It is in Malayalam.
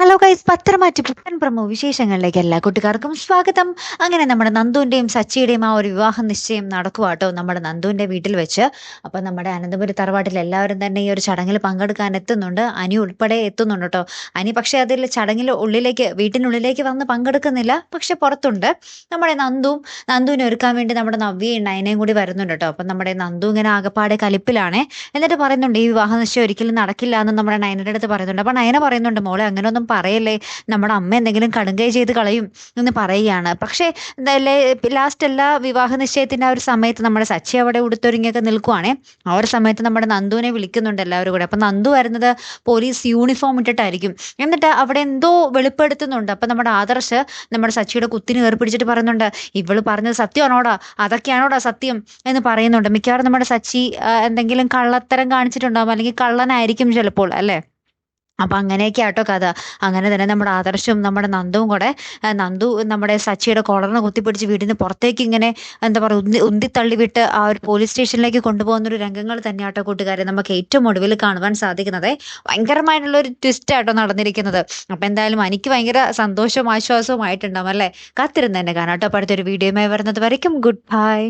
ഹലോ ഗൈസ് പത്രമാറ്റി പുത്തൻ പ്രമോ വിശേഷങ്ങളിലേക്ക് എല്ലാ കൂട്ടുകാർക്കും സ്വാഗതം. അങ്ങനെ നമ്മുടെ നന്ദുവിന്റെയും സച്ചിയുടെയും ആ ഒരു വിവാഹ നിശ്ചയം നടക്കുവാട്ടോ നമ്മുടെ നന്ദുവിന്റെ വീട്ടിൽ വെച്ച്. അപ്പോൾ നമ്മുടെ അനന്തപുരി തറവാട്ടിൽ എല്ലാവരും തന്നെ ഈ ഒരു ചടങ്ങിൽ പങ്കെടുക്കാൻ എത്തുന്നുണ്ട്. അനി ഉൾപ്പെടെ എത്തുന്നുണ്ട് കേട്ടോ. അനി പക്ഷേ അതിൽ ചടങ്ങിൽ ഉള്ളിലേക്ക് വീട്ടിനുള്ളിലേക്ക് വന്ന് പങ്കെടുക്കുന്നില്ല. പക്ഷെ പുറത്തുണ്ട്. നമ്മുടെ നന്ദുവും നന്ദുവിനെ ഒരുക്കാൻ വേണ്ടി നമ്മുടെ നവ്യയും നയനയും കൂടി വരുന്നുണ്ട് കേട്ടോ. അപ്പം നമ്മുടെ നന്ദു ഇങ്ങനെ ആകപ്പാടെ കലിപ്പിലാണേ. എന്നിട്ട് പറയുന്നുണ്ട് ഈ വിവാഹ നിശ്ചയം ഒരിക്കലും നടക്കില്ല എന്ന് നമ്മുടെ നയനയുടെ അടുത്ത് പറയുന്നുണ്ട്. അപ്പോൾ നയന പറയുന്നുണ്ട് മോളെ അങ്ങനെയൊന്നും പറയല്ലേ? നമ്മുടെ അമ്മ എന്തെങ്കിലും കടുങ്കൈ ചെയ്ത് കളയും എന്ന് പറയുകയാണ്. പക്ഷേ ലാസ്റ്റ് എല്ലാ വിവാഹ നിശ്ചയത്തിന്റെ ആ ഒരു സമയത്ത് നമ്മുടെ സച്ചി അവിടെ ഉടുത്തൊരുങ്ങിയൊക്കെ നിൽക്കുവാണേ. ആ ഒരു സമയത്ത് നമ്മുടെ നന്ദുവിനെ വിളിക്കുന്നുണ്ട് എല്ലാവരും കൂടെ. അപ്പൊ നന്ദു വരുന്നത് പോലീസ് യൂണിഫോം ഇട്ടിട്ടായിരിക്കും. എന്നിട്ട് അവിടെ എന്തോ വെളിപ്പെടുത്തുന്നുണ്ട്. അപ്പൊ നമ്മുടെ ആദർശ് നമ്മുടെ സച്ചിയുടെ കുത്തിന് കയറി പിടിച്ചിട്ട് പറയുന്നുണ്ട് ഇവൾ പറഞ്ഞത് സത്യമാണോടാ? അതൊക്കെയാണോടാ സത്യം? എന്ന് പറയുന്നുണ്ട്. മിക്കവാറും നമ്മുടെ സച്ചി എന്തെങ്കിലും കള്ളത്തരം കാണിച്ചിട്ടുണ്ടാവും. അല്ലെങ്കിൽ കള്ളനായിരിക്കും ചിലപ്പോൾ അല്ലേ? അപ്പൊ അങ്ങനെയൊക്കെ ആട്ടോ കഥ. അങ്ങനെ തന്നെ നമ്മുടെ ആദർശവും നമ്മുടെ നന്ദുവും കൂടെ നന്ദു നമ്മുടെ സച്ചിയുടെ കോളറിനെ കുത്തിപ്പിടിച്ച് വീടിന് പുറത്തേക്ക് ഇങ്ങനെ എന്താ പറയുക ഉന്തി ഉന്തിത്തള്ളി വിട്ട് ആ ഒരു പോലീസ് സ്റ്റേഷനിലേക്ക് കൊണ്ടുപോകുന്ന ഒരു രംഗങ്ങൾ തന്നെ ആട്ടോ കൂട്ടുകാരെ നമുക്ക് ഏറ്റവും ഒടുവിൽ കാണുവാൻ സാധിക്കുന്നത്. ഭയങ്കരമായിട്ടുള്ള ഒരു ട്വിസ്റ്റ് ആട്ടോ നടന്നിരിക്കുന്നത്. അപ്പൊ എന്തായാലും എനിക്ക് ഭയങ്കര സന്തോഷവും ആശ്വാസവും ആയിട്ടുണ്ടാവും അല്ലേ? കാത്തിരുന്ന് തന്നെ കാണാം കേട്ടോ. അടുത്തൊരു വീഡിയോയുമായി വരുന്നത് വരയ്ക്കും. Good bye